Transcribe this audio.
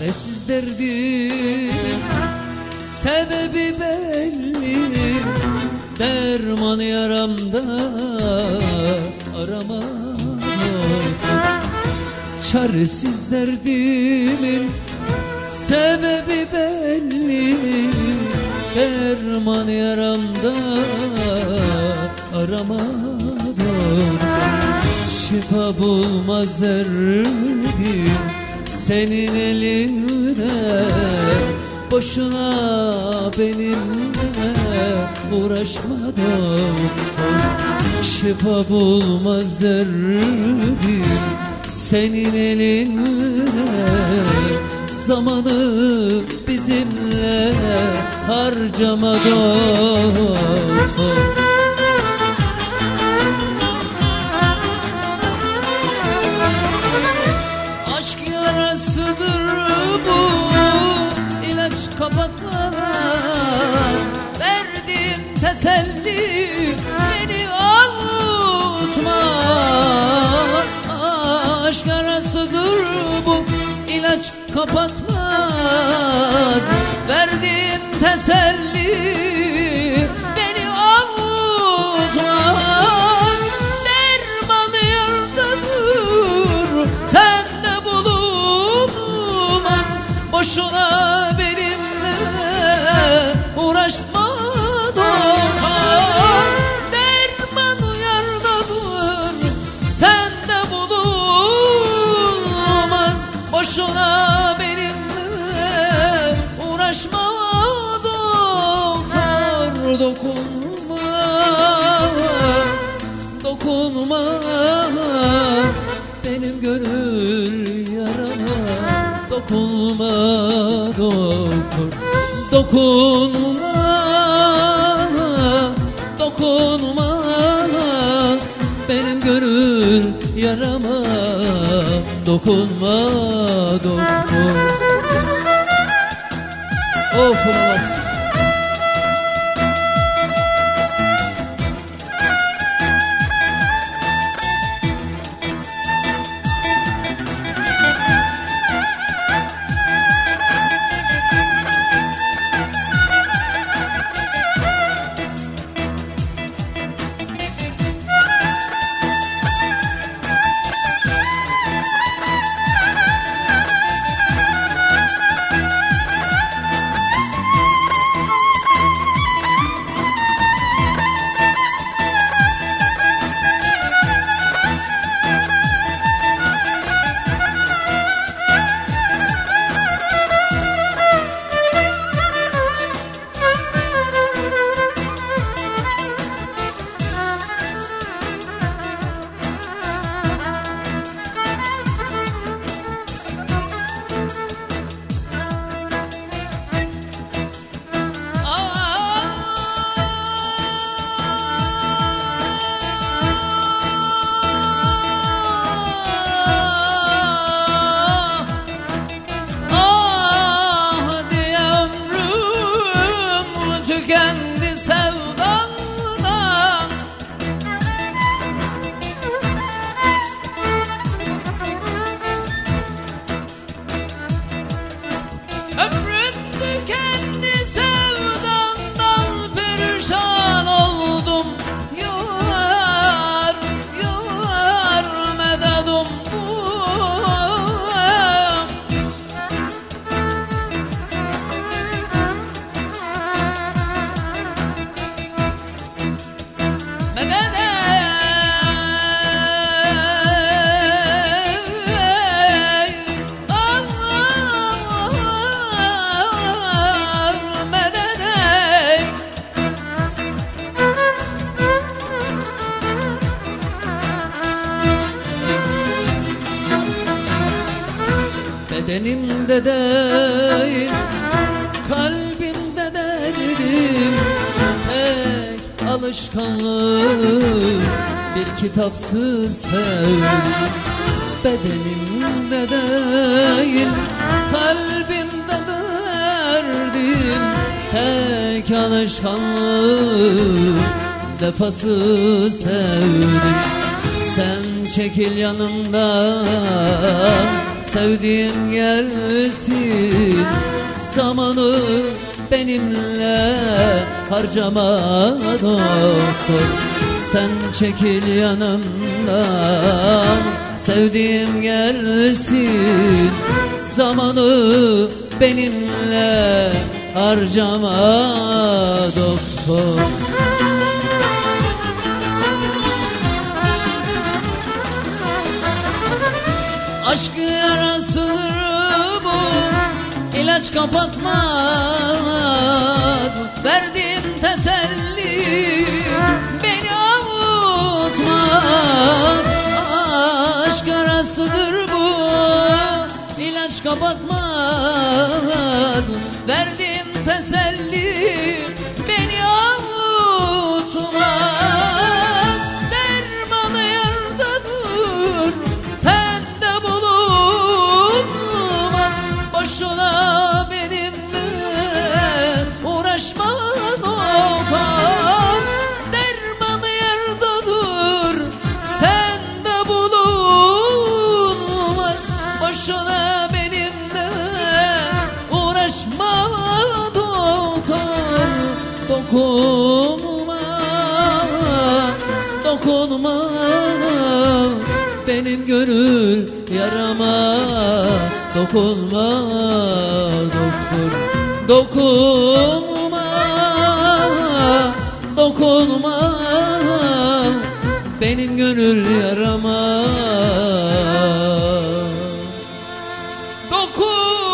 Çaresiz derdim Sebebi belli Derman yaramda aramadım Çaresiz derdimin sebebi belli Derman yaramda aramadım Şifa bulmaz derdim senin elinde Boşuna benimle uğraşma doktor Şifa bulmaz derdim senin elinde Zamanı bizimle harcama doktor Aşk yarasıdır bu. İlaç kapatmaz. Verdiğin teselli Boşuna benimle uğraşma doktor Dokunma, dokunma. Benim gönül yarama Dokunma doktor, dokunma, dokunma. Benim gönül yarama Dokunma doktor Of ulan of Bedenimde değil kalbimde derdim Tek alışkanlık bir kitapsız sevdim Bedenimde değil kalbimde derdim Tek alışkanlık defası sevdim. Sen çekil yanımdan Sevdiğim gelsin Zamanı benimle harcama doktor. Sen çekil yanımdan Sevdiğim gelsin Zamanı benimle harcama doktor. Aşk yarasıdır bu? İlaç kapatmaz. Verdiğin teselli beni avutmaz. Aşk yarasıdır bu. İlaç kapatmaz. Verdiğin teselli dokunma Benim gönül yarama Dokunma dokun Dokunma Dokunma Benim gönül yarama. Dokun.